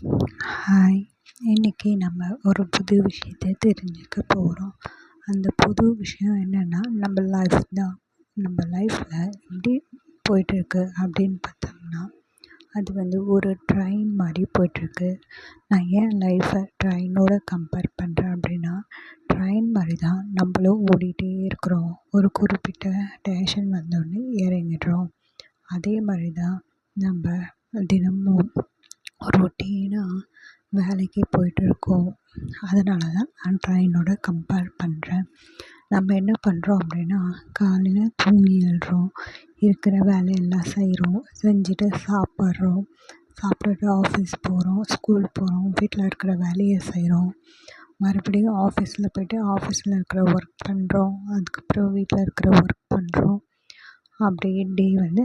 Hi இன்னைக்கு நம்ம ஒரு புது விஷயத்த தெரிஞ்சுக்க போகிறோம் அந்த புது விஷயம் என்னென்னா நம்ம லைஃப் தான். நம்ம லைஃப்பில் எப்படி போயிட்டுருக்கு அப்படின்னு பார்த்தோம்னா அது வந்து ஒரு ட்ரெயின் மாதிரி போயிட்டுருக்கு. நான் ஏன் லைஃப்பை ட்ரெயினோட கம்பேர் பண்ணுறேன் அப்படின்னா ட்ரெயின் மாதிரி தான் நம்மளும் ஓடிகிட்டே இருக்கிறோம். ஒரு குறிப்பிட்ட டேஷன் வந்தோடனே இறங்கிடுறோம். அதே மாதிரி தான் நம்ம தினமும் ரொட்டீனாக வேலைக்கு போயிட்டுருக்கோம். அதனால தான் நான் ட்ரெயினோட கம்பேர் பண்ணுறேன் நம்ம என்ன பண்ணுறோம் அப்படின்னா காலையில் தூங்கி எழுறோம். இருக்கிற வேலையெல்லாம் செய்கிறோம் செஞ்சுட்டு சாப்பிட்றோம். சாப்பிட்டுட்டு ஆஃபீஸ் போகிறோம் ஸ்கூல் போகிறோம் வீட்டில் இருக்கிற வேலையை செய்கிறோம் மறுபடியும் ஆஃபீஸில் போய்ட்டு ஆஃபீஸில் இருக்கிற ஒர்க் பண்ணுறோம் அதுக்கப்புறம் வீட்டில் இருக்கிற ஒர்க் பண்ணுறோம் அப்படியே டே வந்து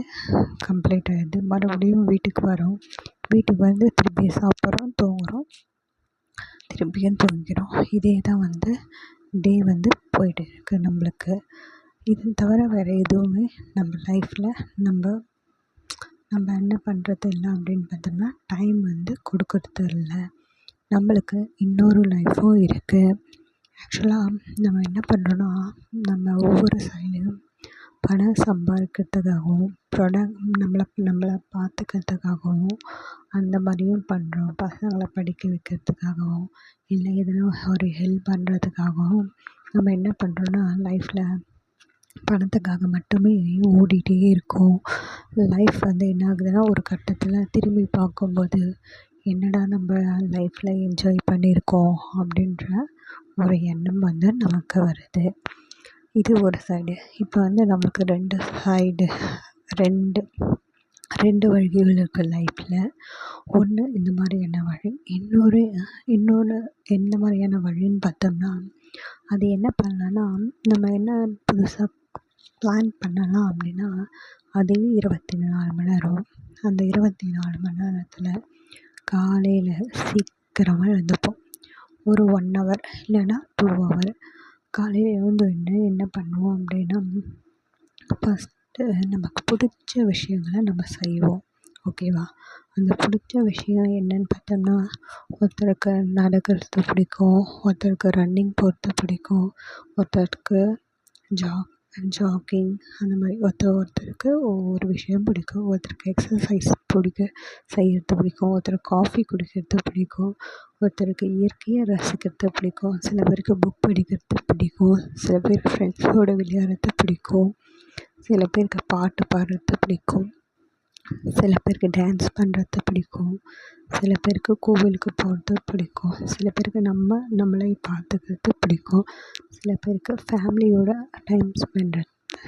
கம்ப்ளீட் ஆகிடுது மறுபடியும் வீட்டுக்கு வரோம். வீட்டுக்கு வந்து திருப்பி சாப்பிட்றோம் தூங்குகிறோம் திருப்பியும் தூங்கிக்கிறோம் இதே தான் வந்து டே வந்து போய்ட்டு இருக்குது நம்மளுக்கு. இது தவிர வேறு எதுவுமே நம்ம லைஃப்பில் நம்ம நம்ம என்ன பண்ணுறது இல்லை அப்படின்னு பார்த்தோம்னா டைம் வந்து கொடுக்கறது இல்லை. நம்மளுக்கு இன்னொரு லைஃப்பும் இருக்குது ஆக்சுவலாக நம்ம என்ன பண்ணுறோன்னா நம்ம ஒவ்வொரு சைட்லேயும் பணம் சம்பாதிக்கிறதுக்காகவும் ப்ரொடக்ட் நம்மளை நம்மளை கற்றுக்கறதுக்காகவும் அந்த மாதிரியும் பண்ணுறோம் பசங்களை படிக்க வைக்கிறதுக்காகவும் இல்லை எதுனா ஒரு ஹெல்ப் பண்ணுறதுக்காகவும் நம்ம என்ன பண்ணுறோன்னா லைஃப்பில் பணத்துக்காக மட்டுமே ஓடிகிட்டே இருக்கோம். லைஃப் வந்து என்ன ஆகுதுன்னா ஒரு கட்டத்தில் திரும்பி பார்க்கும்போது என்னடா நம்ம லைஃப்பில் என்ஜாய் பண்ணியிருக்கோம் அப்படின்ற ஒரு எண்ணம் வந்து நமக்கு வருது. இது ஒரு சைடு இப்போ வந்து நமக்கு ரெண்டு சைடு ரெண்டு ரெண்டு வழிகள் இருக்குது லைஃப்பில் ஒன்று இந்த மாதிரியான வழி. இன்னொரு இன்னொன்று எந்த மாதிரியான வழின்னு பார்த்தோம்னா அது என்ன பண்ணலான்னா நம்ம என்ன புதுசாக பிளான் பண்ணலாம் அப்படின்னா அதே இருபத்தி நாலு மணி நேரம். அந்த இருபத்தி நாலு மணி நேரத்தில் காலையில் சீக்கிரமாக எழுந்துப்போம். ஒரு ஒன் ஹவர் இல்லைன்னா டூ ஹவர் காலையில் எழுந்தோடனே என்ன பண்ணுவோம் அப்படின்னா நமக்கு பிடிச்ச விஷயங்கள நம்ம செய்வோம். ஓகேவா? அந்த பிடிச்ச விஷயம் என்னன்னு பார்த்தோம்னா ஒருத்தருக்கு நடக்கிறது பிடிக்கும் ஒருத்தருக்கு ரன்னிங் போகிறது பிடிக்கும் ஒருத்தருக்கு ஜாக் ஜாக்கிங் அந்த மாதிரி ஒருத்தர் ஒருத்தருக்கு ஒவ்வொரு விஷயம் பிடிக்கும். ஒருத்தருக்கு எக்ஸசைஸ் பிடிக்க செய்கிறது பிடிக்கும் ஒருத்தருக்கு காஃபி குடிக்கிறது பிடிக்கும் ஒருத்தருக்கு இயற்கையை ரசிக்கிறது பிடிக்கும் சில பேருக்கு புக் படிக்கிறது பிடிக்கும் சில பேருக்கு ஃப்ரெண்ட்ஸோடு விளையாடுறது பிடிக்கும். சில பேருக்கு பாட்டு பாடுறது பிடிக்கும். சில பேருக்கு டான்ஸ் பண்ணுறது பிடிக்கும். சில பேருக்கு கோவிலுக்கு போகிறது பிடிக்கும். சில பேருக்கு நம்ம நம்மளை பார்த்துக்கிறது பிடிக்கும். சில பேருக்கு ஃபேமிலியோட டைம் ஸ்பெண்ட்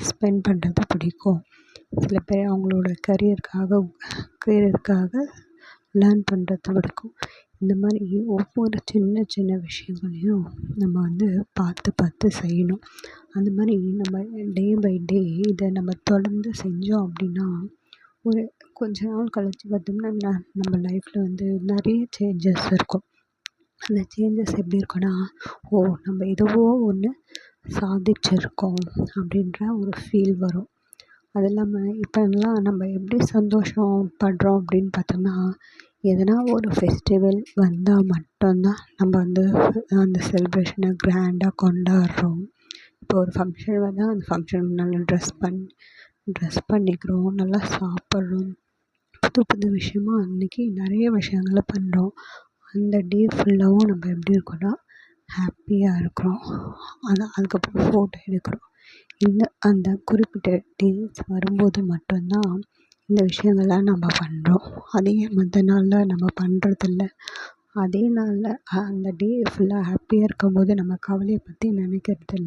ஸ்பெண்ட் பண்ணுறது பிடிக்கும். சில பேர் அவங்களோட கரியருக்காக கரியருக்காக லேர்ன் பண்ணுறது பிடிக்கும். இந்த மாதிரி ஒவ்வொரு சின்ன சின்ன விஷயங்களையும் நம்ம வந்து பார்த்து பார்த்து செய்யணும். அந்த மாதிரி நம்ம டே டே இதை நம்ம தொடர்ந்து செஞ்சோம் அப்படின்னா ஒரு கொஞ்ச நாள் கழித்து பார்த்தோம்னா ந நம்ம லைஃப்பில் வந்து நிறைய சேஞ்சஸ் இருக்கும். அந்த சேஞ்சஸ் எப்படி இருக்கும்னா ஓ நம்ம எதுவோ ஒன்று சாதிச்சிருக்கோம் அப்படின்ற ஒரு ஃபீல் வரும். அது இல்லாமல் இப்போல்லாம் நம்ம எப்படி சந்தோஷம் படுறோம் அப்படின்னு பார்த்தோம்னா எதனா ஒரு ஃபெஸ்டிவல் வந்தால் மட்டும்தான் நம்ம வந்து அந்த செலிப்ரேஷனை கிராண்டாக கொண்டாடுறோம். இப்போ ஒரு ஃபங்க்ஷன் வந்தால் அந்த ஃபங்க்ஷனுக்கு நல்லா ட்ரெஸ் பண்ணி ட்ரெஸ் பண்ணிக்கிறோம் நல்லா சாப்பிட்றோம். புது புது விஷயமா அன்றைக்கி நிறைய விஷயங்கள பண்ணுறோம் அந்த டே ஃபுல்லாகவும் நம்ம எப்படி இருக்கோன்னா ஹாப்பியாக இருக்கிறோம். ஆனால் அதுக்கப்புறம் ஃபோட்டோ எடுக்கிறோம். இந்த அந்த குறிப்பிட்ட டேஸ் வரும்போது மட்டும்தான் இந்த விஷயங்கள்லாம் நம்ம பண்ணுறோம் அதே மற்ற நாளில் நம்ம பண்ணுறதில்ல அதே நாளில் அந்த டே ஃபுல்லாக ஹாப்பியாக இருக்கும்போது நம்ம கவலையை பற்றி நினைக்கிறதில்ல.